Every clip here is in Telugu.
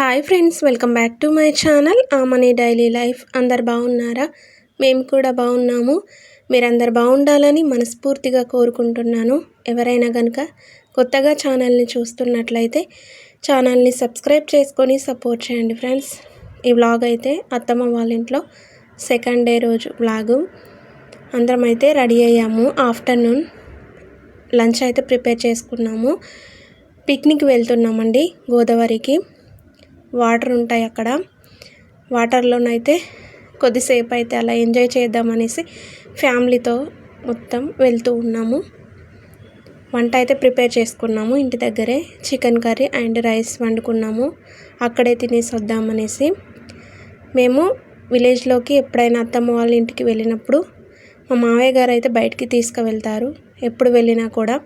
Hi friends welcome back to my channel Amani daily life అందరు బాగున్నారా? మేము కూడా బాగున్నాము. మీరందరు బాగుండాలని మనస్ఫూర్తిగా కోరుకుంటున్నాను. ఎవరైనా కనుక కొత్తగా ఛానల్ని చూస్తున్నట్లయితే ఛానల్ని సబ్స్క్రైబ్ చేసుకొని సపోర్ట్ చేయండి ఫ్రెండ్స్. ఈ వ్లాగ్ అయితే అత్తమ్మ వాళ్ళ ఇంట్లో సెకండ్ డే రోజు వ్లాగు అందరం అయితే రెడీ అయ్యాము. ఆఫ్టర్నూన్ లంచ్ అయితే ప్రిపేర్ చేసుకున్నాము. పిక్నిక్ వెళ్తున్నామండి గోదావరికి. వాటర్ ఉంటాయి అక్కడ. వాటర్లోనైతే కొద్దిసేపు అయితే అలా ఎంజాయ్ చేద్దామనేసి ఫ్యామిలీతో మొత్తం వెళ్తూ ఉన్నాము. వంట అయితే ప్రిపేర్ చేసుకున్నాము. ఇంటి దగ్గరే చికెన్ కర్రీ అండ్ రైస్ వండుకున్నాము. అక్కడే తినేసి వద్దామనేసి మేము విలేజ్లోకి ఎప్పుడైనా అత్తమ్మ వాళ్ళ ఇంటికి వెళ్ళినప్పుడు మా మావయ్య గారు అయితే బయటికి తీసుకువెళ్తారు. ఎప్పుడు వెళ్ళినా కూడా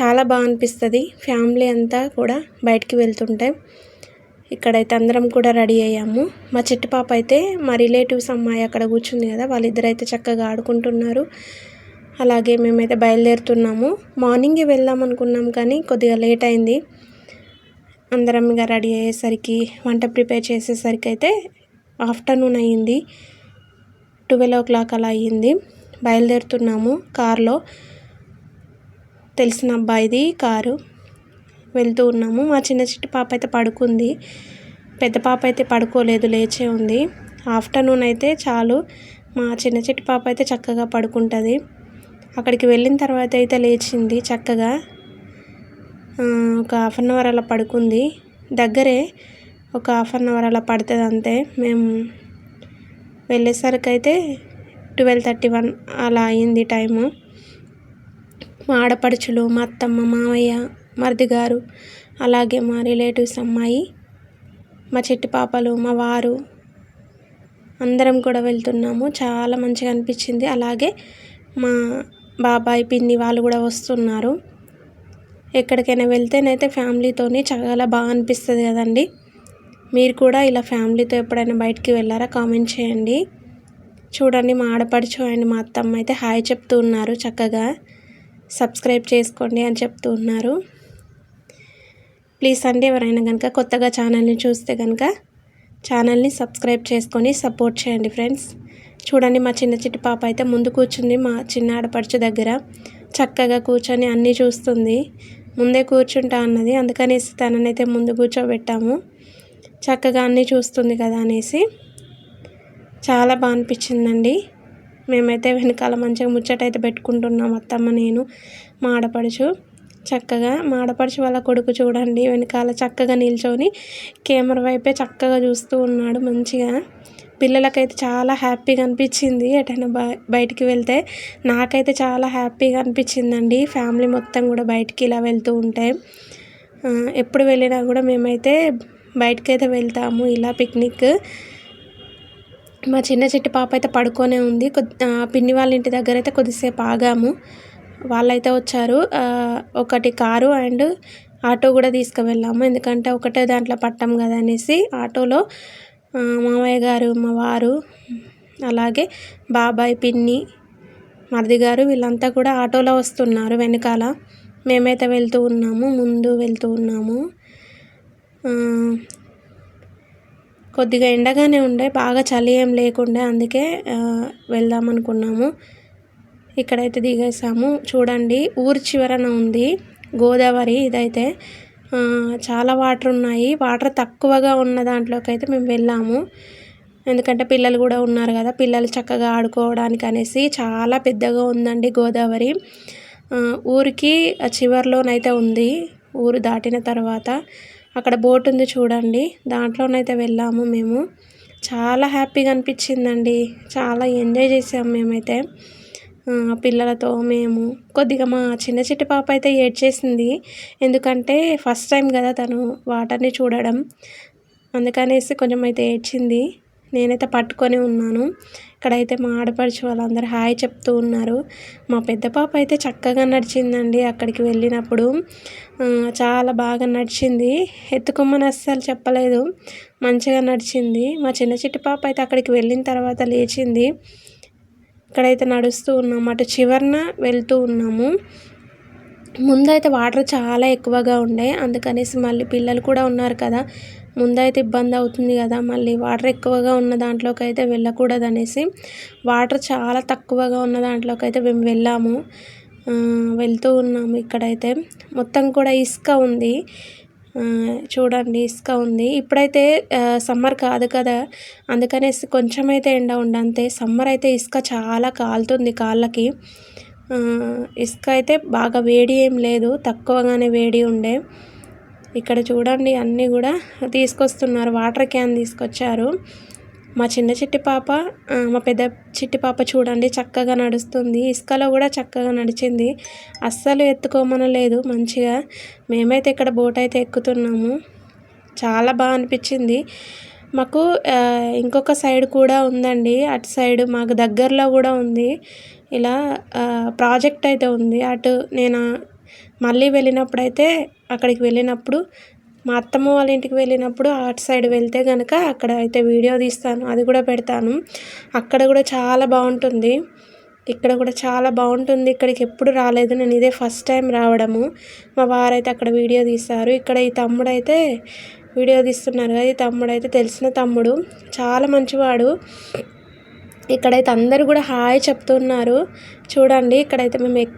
చాలా బాగా అనిపిస్తుంది. ఫ్యామిలీ అంతా కూడా బయటికి వెళ్తుంటే ఇక్కడైతే అందరం కూడా రెడీ అయ్యాము. మా చిట్టి పాప అయితే మా రిలేటివ్స్ అమ్మాయి అక్కడ కూర్చుంది కదా వాళ్ళిద్దరైతే చక్కగా ఆడుకుంటున్నారు. అలాగే మేమైతే బయలుదేరుతున్నాము. మార్నింగే వెళ్దాం అనుకున్నాం కానీ కొద్దిగా లేట్ అయింది. అందరం ఇక రెడీ అయ్యేసరికి వంట ప్రిపేర్ చేసేసరికి అయితే ఆఫ్టర్నూన్ అయ్యింది. ట్వెల్వ్ ఓ క్లాక్ అలా అయ్యింది. బయలుదేరుతున్నాము కారులో. తెలిసిన అబ్బాయిది కారు. వెళ్తూ ఉన్నాము. మా చిన్న చిట్టి పాప అయితే పడుకుంది. పెద్ద పాప అయితే పడుకోలేదు లేచే ఉంది. ఆఫ్టర్నూన్ అయితే చాలు. మా చిన్న చిట్టి పాప అయితే చక్కగా పడుకుంటుంది. అక్కడికి వెళ్ళిన తర్వాత అయితే లేచింది చక్కగా. ఒక హాఫ్ అన్ అవర్ అలా పడుకుంది. దగ్గరే ఒక హాఫ్ అన్ అవర్ అలా పడుతుంది అంతే. మేము వెళ్ళేసరికి అయితే ట్వెల్వ్ థర్టీ వన్ అలా అయింది టైము. మా ఆడపడుచులు మా అత్తమ్మ మావయ్య మరిదిగారు అలాగే మా రిలేటివ్స్ అమ్మాయి మా చెట్టు పాపలు మా వారు అందరం కూడా వెళ్తున్నాము. చాలా మంచిగా అనిపించింది. అలాగే మా బాబాయ్ పిన్ని వాళ్ళు కూడా వస్తున్నారు. ఎక్కడికైనా వెళ్తేనైతే ఫ్యామిలీతోని చాలా బాగా అనిపిస్తుంది కదండి. మీరు కూడా ఇలా ఫ్యామిలీతో ఎప్పుడైనా బయటికి వెళ్ళారా? కామెంట్ చేయండి. చూడండి మా ఆడపడుచు అండ్ మా అత్తమ్మ అయితే హాయ్ చెప్తూ ఉన్నారు చక్కగా. సబ్స్క్రైబ్ చేసుకోండి అని చెప్తూ ఉన్నారు. ప్లీజ్ అండి ఎవరైనా కనుక కొత్తగా ఛానల్ని చూస్తే కనుక ఛానల్ని సబ్స్క్రైబ్ చేసుకొని సపోర్ట్ చేయండి ఫ్రెండ్స్. చూడండి మా చిన్న చిట్టి పాప అయితే ముందు కూర్చుంది మా చిన్న ఆడపడుచు దగ్గర. చక్కగా కూర్చొని అన్నీ చూస్తుంది. ముందే కూర్చుంటా అన్నది. అందుకనేసి తననైతే ముందు కూర్చోబెట్టాము. చక్కగా అన్నీ చూస్తుంది కదా అనేసి. చాలా బాగా అనిపించిందండి. మేమైతే వెనకాల మంచిగా ముచ్చట అయితే పెట్టుకుంటున్నాం అత్తమ్మ నేను మా ఆడపడుచు. చక్కగా మాడపడిచి వాళ్ళ కొడుకు చూడండి వెనకాల చక్కగా నిల్చొని కెమెరా వైపే చక్కగా చూస్తూ ఉన్నాడు మంచిగా. పిల్లలకైతే చాలా హ్యాపీగా అనిపించింది ఎటైనా బయటికి వెళ్తే. నాకైతే చాలా హ్యాపీగా అనిపించిందండి. ఫ్యామిలీ మొత్తం కూడా బయటికి ఇలా వెళ్తూ ఉంటే. ఎప్పుడు వెళ్ళినా కూడా మేమైతే బయటకి అయితే వెళ్తాము ఇలా పిక్నిక్. మా చిన్న చెట్టు పాప అయితే పడుకొనే ఉంది. పిన్ని వాళ్ళ ఇంటి దగ్గర అయితే కొద్దిసేపు ఆగాము. వాళ్ళైతే వచ్చారు. ఒకటి కారు అండ్ ఆటో కూడా తీసుకువెళ్ళాము. ఎందుకంటే ఒకటే దాంట్లో పట్టాం కదా అనేసి ఆటోలో మామయ్య గారు మా వారు అలాగే బాబాయ్ పిన్ని మరిది గారు వీళ్ళంతా కూడా ఆటోలో వస్తున్నారు వెనకాల. మేమైతే వెళ్తూ ఉన్నాము ముందు వెళ్తూ ఉన్నాము. కొద్దిగా ఎండగానే ఉండే బాగా చలి ఏం లేకుండే అందుకే వెళ్దాం అనుకున్నాము ఇక్కడైతే దిగేసాము. చూడండి ఊరి చివరన ఉంది. గోదావరి ఇదైతే. చాలా వాటర్ ఉన్నాయి. వాటర్ తక్కువగా ఉన్న దాంట్లోకి అయితే మేము వెళ్ళాము. ఎందుకంటే పిల్లలు కూడా ఉన్నారు కదా పిల్లలు చక్కగా ఆడుకోవడానికి అనేసి చాలా పెద్దగా ఉందండి గోదావరి. ఊరికి చివరిలోనైతే ఉంది ఊరు దాటిన తర్వాత. అక్కడ బోట్ ఉంది చూడండి దాంట్లోనైతే వెళ్ళాము మేము. చాలా హ్యాపీగా అనిపించిందండి. చాలా ఎంజాయ్ చేసాము మేమైతే. పిల్లలతో మేము కొద్దిగా మా చిన్న చిట్టి పాప అయితే ఏడ్చేసింది ఎందుకంటే ఫస్ట్ టైం కదా తను వాటర్ని చూడడం. అందుకనేసి కొంచెం అయితే ఏడ్చింది. నేనైతే పట్టుకొని ఉన్నాను. ఇక్కడైతే మా ఆడపడుచు వాళ్ళందరూ హాయ్ చెప్తూ ఉన్నారు. మా పెద్ద పాప అయితే చక్కగా నడిచిందండి అక్కడికి వెళ్ళినప్పుడు. చాలా బాగా నడిచింది. ఎత్తుకోమని అస్సలు చెప్పలేదు. మంచిగా నడిచింది. మా చిన్న చిట్టి పాప అయితే అక్కడికి వెళ్ళిన తర్వాత లేచింది. ఇక్కడైతే నడుస్తూ ఉన్నాము అటు చివరన వెళ్తూ ఉన్నాము. ముందైతే వాటర్ చాలా ఎక్కువగా ఉండే. అందుకనేసి మళ్ళీ పిల్లలు కూడా ఉన్నారు కదా. ముందైతే ఇబ్బంది అవుతుంది కదా. మళ్ళీ వాటర్ ఎక్కువగా ఉన్న దాంట్లోకి అయితే వెళ్ళకూడదు అనేసి వాటర్ చాలా తక్కువగా ఉన్న దాంట్లోకి అయితే మేము వెళ్ళాము. వెళ్తూ ఉన్నాము ఇక్కడైతే. మొత్తం కూడా ఇసుక ఉంది. చూడండి ఇసుక ఉంది. ఇప్పుడైతే సమ్మర్ కాదు కదా. అందుకనేసి కొంచెం అయితే ఎండ ఉండంతే. సమ్మర్ అయితే ఇసుక చాలా కాలుతుంది కాళ్ళకి. ఇసుక అయితే బాగా వేడి ఏం లేదు. తక్కువగానే వేడి ఉండే. ఇక్కడ చూడండి అన్నీ కూడా తీసుకొస్తున్నారు. వాటర్ క్యాన్ తీసుకొచ్చారు. మా చిన్న చిట్టి పాప మా పెద్ద చిట్టి పాప చూడండి చక్కగా నడుస్తుంది. ఇసుకలో కూడా చక్కగా నడిచింది. అస్సలు ఎత్తుకోమనలేదు మంచిగా. మేమైతే ఇక్కడ బోట్ అయితే ఎక్కుతున్నాము. చాలా బాగా అనిపించింది. మాకు ఇంకొక సైడ్ కూడా ఉందండి. అటు సైడ్ మాకు దగ్గరలో కూడా ఉంది. ఇలా ప్రాజెక్ట్ అయితే ఉంది. అటు నేను మళ్ళీ వెళ్ళినప్పుడైతే అక్కడికి వెళ్ళినప్పుడు మా అత్తమ్మ వాళ్ళ ఇంటికి వెళ్ళినప్పుడు అటు సైడ్ వెళ్తే కనుక అక్కడ అయితే వీడియో తీస్తాను అది కూడా పెడతాను. అక్కడ కూడా చాలా బాగుంటుంది. ఇక్కడ కూడా చాలా బాగుంటుంది. ఇక్కడికి ఎప్పుడు రాలేదు. నేను ఇదే ఫస్ట్ టైం రావడము. మా వారైతే అక్కడ వీడియో తీస్తారు. ఇక్కడ ఈ తమ్ముడైతే వీడియో తీస్తున్నారు కదా ఈ తమ్ముడైతే తెలిసిన తమ్ముడు. చాలా మంచివాడు. ఇక్కడైతే అందరూ కూడా హాయ్ చెప్తున్నారు. చూడండి ఇక్కడైతే మేము ఎక్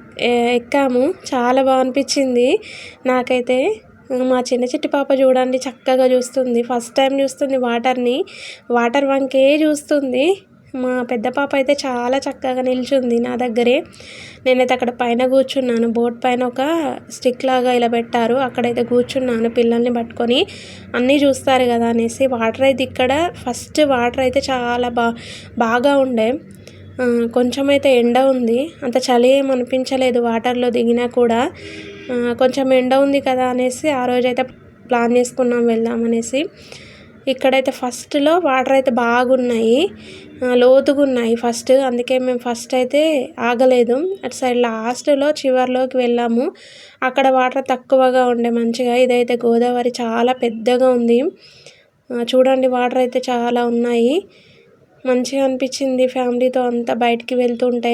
ఎక్కాము. చాలా బాగా అనిపించింది నాకైతే. మా చిన్న చిట్టి పాప చూడండి చక్కగా చూస్తుంది. ఫస్ట్ టైం చూస్తుంది వాటర్ని. వాటర్ వంకే చూస్తుంది. మా పెద్ద పాప అయితే చాలా చక్కగా నిల్చుంది నా దగ్గరే. నేనైతే అక్కడ పైన కూర్చున్నాను. బోట్ పైన ఒక స్టిక్ లాగా ఇలా పెట్టారు. అక్కడైతే కూర్చున్నాను పిల్లల్ని పట్టుకొని. అన్నీ చూస్తారు కదా అనేసి. వాటర్ అయితే ఇక్కడ ఫస్ట్ వాటర్ అయితే చాలా బా బాగా ఉండే. కొంచెం అయితే ఎండ ఉంది. అంత చలి ఏమనిపించలేదు అనిపించలేదు. వాటర్లో దిగినా కూడా కొంచెం ఎండ ఉంది కదా అనేసి ఆ రోజైతే ప్లాన్ చేసుకున్నాం వెళ్దాం అనేసి. ఇక్కడైతే ఫస్ట్లో వాటర్ అయితే బాగున్నాయి. లోతుగా ఉన్నాయి ఫస్ట్. అందుకే మేము ఫస్ట్ అయితే ఆగలేదు. అటు సైడ్ లాస్ట్లో చివర్లోకి వెళ్ళాము. అక్కడ వాటర్ తక్కువగా ఉండే మంచిగా. ఇదైతే గోదావరి చాలా పెద్దగా ఉంది. చూడండి వాటర్ అయితే చాలా ఉన్నాయి. మంచిగా అనిపించింది ఫ్యామిలీతో అంతా బయటికి వెళ్తుంటే.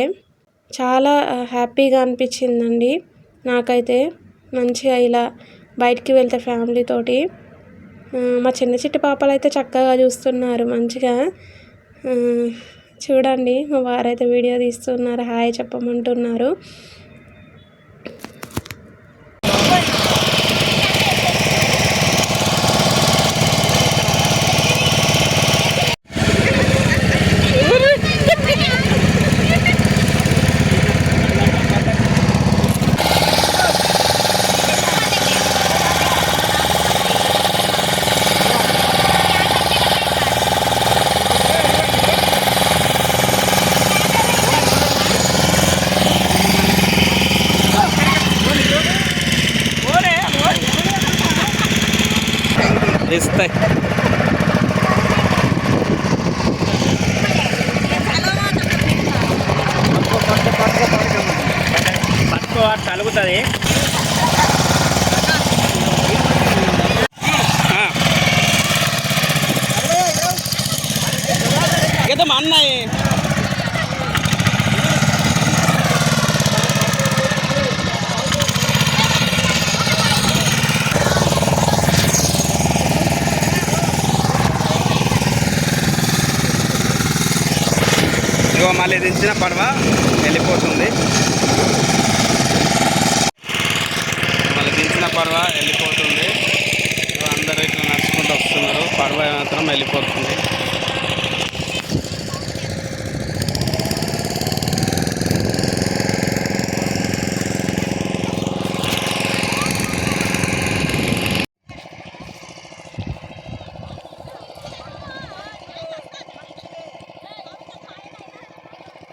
చాలా హ్యాపీగా అనిపించిందండి. నాకైతే మంచిగా ఇలా బయటికి వెళ్తే ఫ్యామిలీతోటి మా చిన్న చిట్టి పాపలు అయితే చక్కగా చూస్తున్నారు మంచిగా. చూడండి మా వారైతే వీడియో తీస్తున్నారు హాయ్ చెప్పమంటున్నారు. మా అన్నయ్య. మళ్ళీ దించిన పడవ వెళ్ళిపోతుంది. మళ్ళీ దించిన పడవ వెళ్ళిపోతుంది. అందరూ ఇట్లా నడుచుకుంటూ వస్తున్నారు. పడవ మాత్రం వెళ్ళిపోతుంది.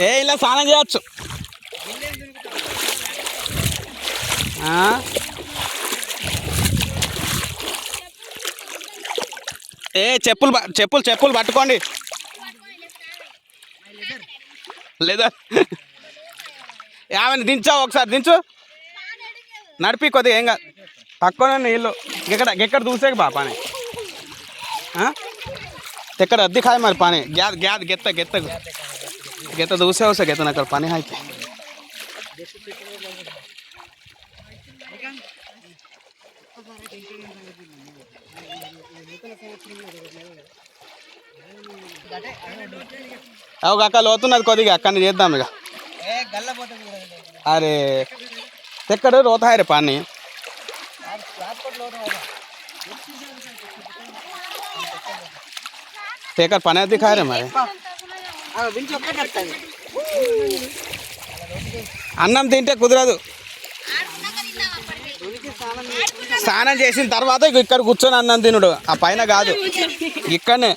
ఏ ఇలా స్నానం చేయొచ్చు. ఏ చెప్పులు చెప్పులు చెప్పులు పట్టుకోండి. లేదా? ఏమైనా దించావు ఒకసారి దించు. నడిపి కొద్దిగా ఏం కాదు. తక్కువనే నీళ్ళు. ఇక్కడ ఇక్కడ చూసేకి పాపాని. దూసేకి బా పానీ ఎక్కడ అద్దె ఖాయ మరి పానీ గ్యాద్ గ్యాద్ గెత్త గెత్త గెత్త దూసే వస్తే గెత్త నాకు పని హాయికి అవు అక్క లోతున్నది కొద్దిగా అక్కడిని చేద్దాం ఇక అరే ఎక్కడ రోత హాయ్ तेकर पानी दिखा रहे हमारे అన్నం తింటే కుదరదు స్నానం చేసిన తర్వాత ఇక ఇక్కడ కూర్చొని అన్నం తినుడు ఆ పైన కాదు ఇక్కడనే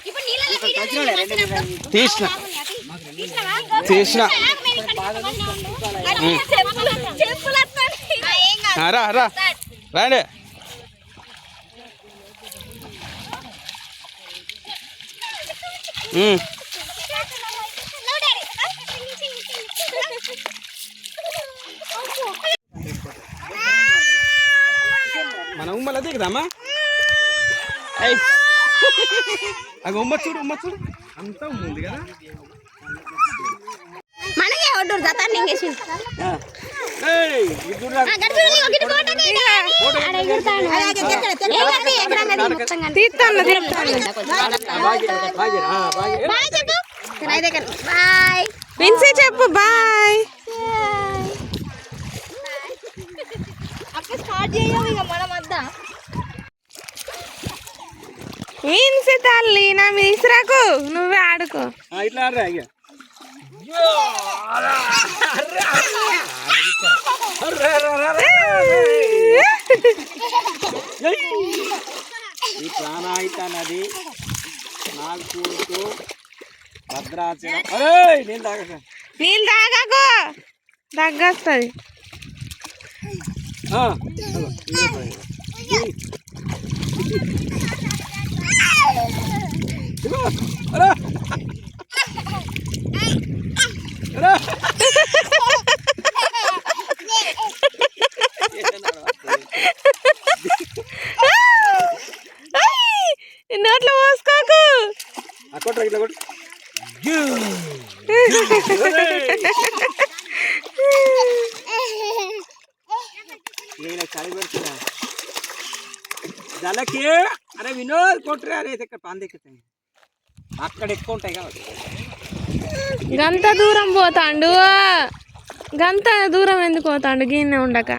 తీసిన తీసిన ఆ, రా రా రండి మన ఉమ్మల దిగుదామా ఏయ్. అగ ఉమ్మ చూడు ఉమ్మ చూడు. అంతా ఉమ్మ ఉంది కదా. మనకే ఒడ్డు జతాన్ని చూడురా. తీస్తాను తీస్తాను బాయ్ చెప్పు బాయ్ చెప్పు విన్సీ తల్లి నా మిశ్రాకు నువ్వే ఆడుకో ఆ, ఇట్లా ఆడరా ఇక ఈ ప్రాణాహిత నది నాగపూర్కు భద్రాచలం అరే నేను తాగక నీళ్ళు తాగాకు తగ్గొస్తుంది ఆ, అగో, ఇదిగో పోయి. ఇదిగో, అరే. అరే. నోట్లో పోసుకోకు ఆ కొట్రా ఇట్లా కొట్టు నేను చలి పెడుతున్నా జలకి అరే వినోద్ కొట్టురా అరే ఇక్కడ పంది ఎక్కుతాయి అక్కడ ఎక్కువ ఉంటాయి కాబట్టి. గంత దూరం పోతాండు. గంత దూరం ఎందుకు పోతాండు? గిన్నె ఉండక.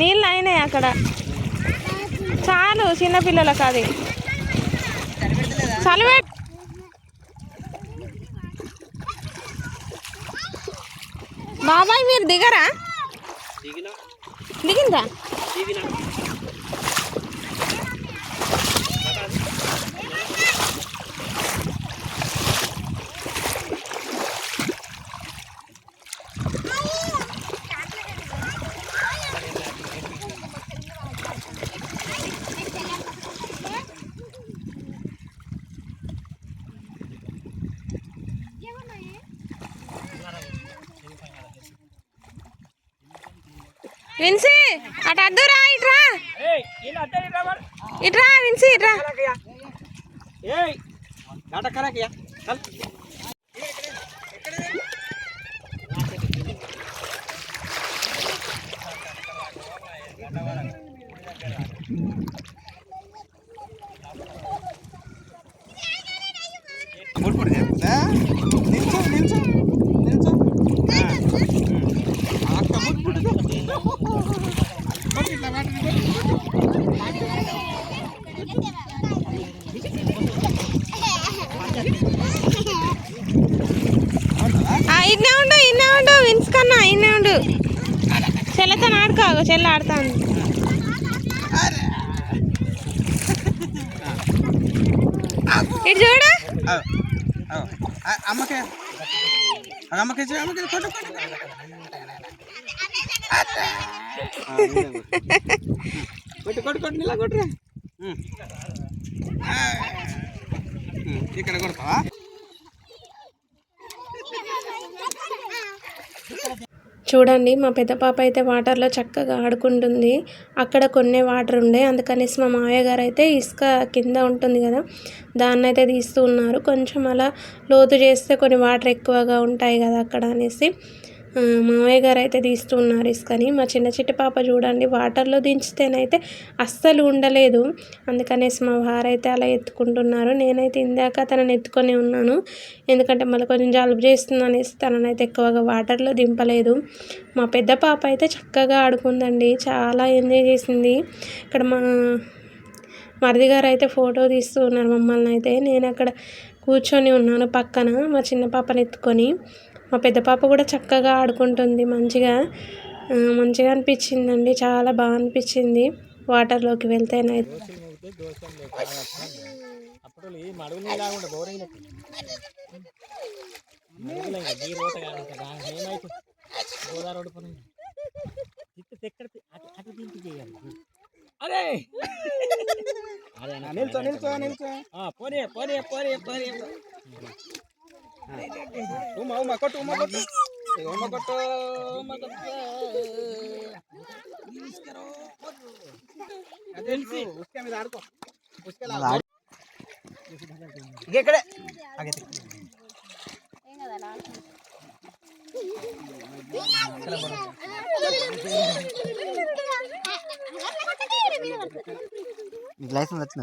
నీళ్ళు అయినాయి అక్కడ. చాలు చిన్నపిల్లలకు అది. చలిపెట్ బాబాయ్ మీరు దిగరా? దిగినా. దిగిందా దిగినా విన్సీ అటు అద్దురా ఇట్రా ఏయ్ ఇలా అట్టే ఇట్రా మరి ఇట్రా విన్సీ ఇట్రా. ఏయ్ డాటా కరాకయ్యా చల్ బుడ్బుడు చెప్తా నిల్చో నిల్చో నిల్చో అక్క బుడ్బుడు కొట్టి ఇట్లా వాటిని ఆ, ఇన్నే ఉండు ఇన్నే ఉండు విన్స్ కన్నా ఇన్నే ఉండు చెల్లెతో ఆడుకో చెల్లె ఆడుతాను ఇటు చూడు అమ్మకే అమ్మకి ఇచ్చి, అమ్మకి ఇచ్చి, కొట్టు, కొట్టు. కొట్టు కొట్టు కొట్టు ఇలా కొట్టు ఉమ్. ఆ. ఉమ్, ఇక్కడ కొడతావా చూడండి మా పెద్ద పాప అయితే వాటర్లో చక్కగా ఆడుకుంటుంది. అక్కడ కొన్ని వాటర్ ఉండే అందుకనేసి మా మామయ్య గారు అయితే ఇసుక కింద ఉంటుంది కదా దాన్ని అయితే తీస్తూ ఉన్నారు. కొంచెం అలా లోతు చేస్తే కొన్ని వాటర్ ఎక్కువగా ఉంటాయి కదా అక్కడ అనేసి. మామయ్య మావయ్య గారు అయితే తీస్తున్నారు ఇసుకని మా చిన్న చిట్టి పాప చూడండి వాటర్లో దించితేనైతే అస్సలు ఉండలేదు. అందుకనేసి మా వారైతే అలా ఎత్తుకుంటున్నారు. నేనైతే ఇందాక తనని ఎత్తుకొని ఉన్నాను. ఎందుకంటే మళ్ళీ కొంచెం జలుబు చేస్తుంది అనేసి తననైతే ఎక్కువగా వాటర్లో దింపలేదు. మా పెద్ద పాప అయితే చక్కగా ఆడుకుందండి. చాలా ఎంజాయ్ చేసింది. ఇక్కడ మా మరిది గారు అయితే ఫోటో తీస్తూ ఉన్నారు మమ్మల్ని అయితే. నేను అక్కడ కూర్చొని ఉన్నాను పక్కన మా చిన్న పాపని ఎత్తుకొని. మా పెద్ద పాప కూడా చక్కగా ఆడుకుంటుంది మంచిగా. మంచిగా అనిపించిందండి. చాలా బాగా అనిపించింది. వాటర్లోకి వెళ్తేనైతే చేయాలి. అరే. నిల్చో నిల్చో నిల్చో. పోనీ పోనీ పోనీ పోనీ. ఉమా ఉమా కొట్టు ఉమా కొట్టు. ఉమా కొట్టు ఉమా కొట్టు. ఉస్కే మీద ఆడుకో. ఉస్కే ఇక్కడే. లైసెన్స్ వచ్చిన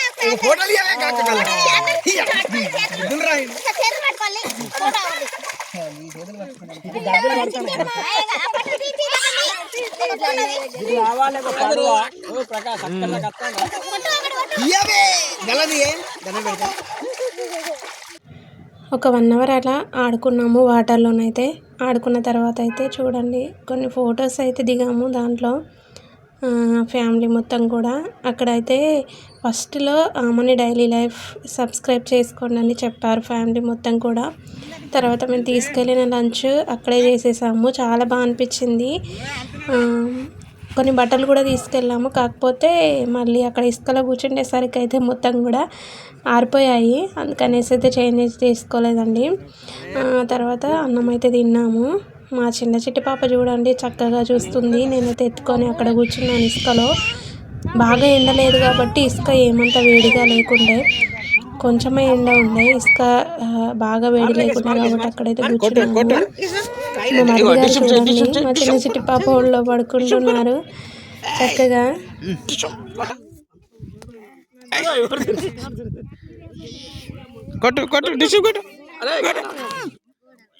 ఫోటోలు ఇవ్వే ఒక వన్ అవర్ అలా ఆడుకున్నాము వాటర్లోనైతే. ఆడుకున్న తర్వాత అయితే చూడండి కొన్ని ఫొటోస్ అయితే దిగాము దాంట్లో. ఫ్యామిలీ మొత్తం కూడా. అక్కడైతే ఫస్ట్లో మనీ డైలీ లైఫ్ సబ్స్క్రైబ్ చేసుకోండి అని చెప్పారు ఫ్యామిలీ మొత్తం కూడా. తర్వాత మేము తీసుకెళ్ళిన లంచ్ అక్కడే చేసేసాము. చాలా బాగా అనిపించింది. కొన్ని బట్టలు కూడా తీసుకెళ్ళాము. కాకపోతే మళ్ళీ అక్కడ ఇసుకలో కూర్చుండేసరికి అయితే మొత్తం కూడా ఆరిపోయాయి. అందుకనేసి అయితే చేంజ్ చేసుకోలేదండి. తర్వాత అన్నం అయితే తిన్నాము. మా చిన్న చిట్టి పాప చూడండి చక్కగా చూస్తుంది. నేనైతే ఎత్తుకొని అక్కడ కూర్చున్నాను ఇసుకలో. బాగా ఎండ లేదు కాబట్టి ఇసుక ఏమంత వేడిగా లేకుండే. కొంచెమే ఎండ ఉండే. ఇసుక బాగా వేడి లేకుండా కాబట్టి అక్కడైతే కూర్చున్నాము మా మరిది గారు చూడండి. మా చిన్న చిట్టి పాప ఒళ్ళో పడుకుంటున్నారు. చక్కగా. కొట్టు కొట్టు డిష్ కొట్టు.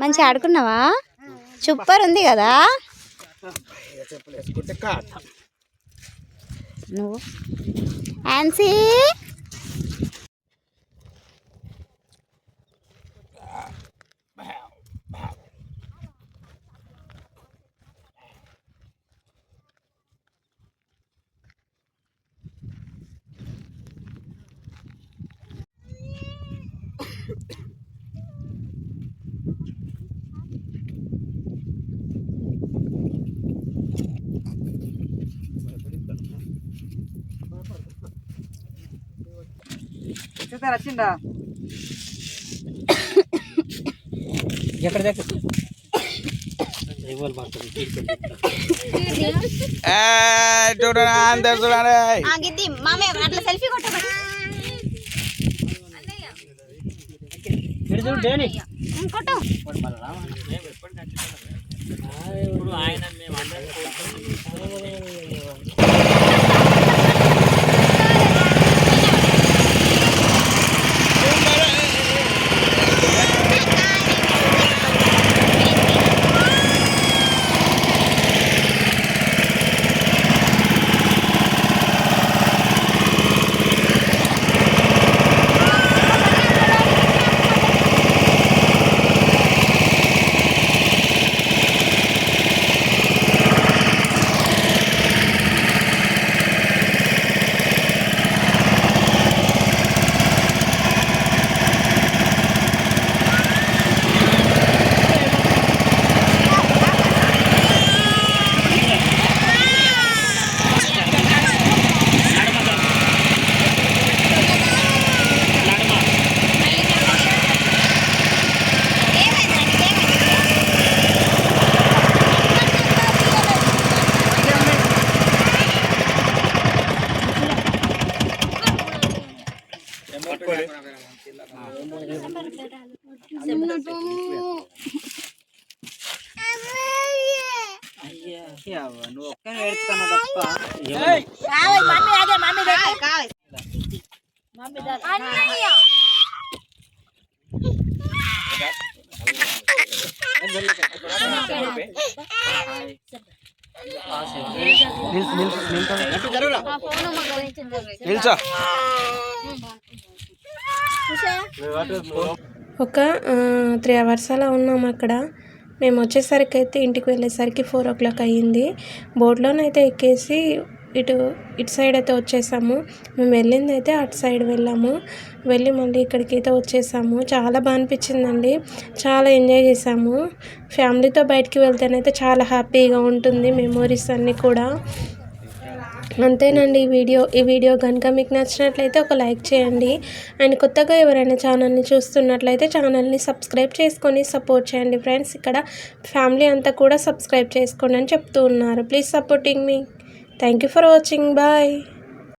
మంచిగా ఆడుకున్నావా? సూపర్ ఉంది కదా? నువ్వు. ఆన్సీ వచ్చేసారు వచ్చిందా ఎక్కడ దగ్గర చూడండి అందరు చూడండి. ఆ గిద్ది మామే అట్లా సెల్ఫీ కొట్టబడి చూడు డేని కొట్టు. ఇప్పుడు ఆయన మేము అందరం ఒక త్రీ అవర్స్ అలా ఉన్నాం అక్కడ. మేము వచ్చేసరికి అయితే ఇంటికి వెళ్ళేసరికి ఫోర్ ఓ క్లాక్ అయ్యింది. బోట్లోనైతే ఎక్కేసి ఇటు ఇటు సైడ్ అయితే వచ్చేసాము. మేము వెళ్ళింది అయితే అటు సైడ్ వెళ్ళాము. వెళ్ళి మళ్ళీ ఇక్కడికి అయితే వచ్చేసాము. చాలా బాగా అనిపించిందండి. చాలా ఎంజాయ్ చేసాము. ఫ్యామిలీతో బయటికి వెళ్తేనైతే చాలా హ్యాపీగా ఉంటుంది మెమోరీస్ అన్నీ కూడా. అంతేనండి. ఈ వీడియో ఈ వీడియో కనుక మీకు నచ్చినట్లయితే ఒక లైక్ చేయండి. అండ్ కొత్తగా ఎవరైనా ఛానల్ని చూస్తున్నట్లయితే ఛానల్ని సబ్స్క్రైబ్ చేసుకొని సపోర్ట్ చేయండి ఫ్రెండ్స్. ఇక్కడ ఫ్యామిలీ అంతా కూడా సబ్స్క్రైబ్ చేసుకోండి అని చెప్తూ ఉన్నారు. Please supporting me. Thank you for watching. Bye.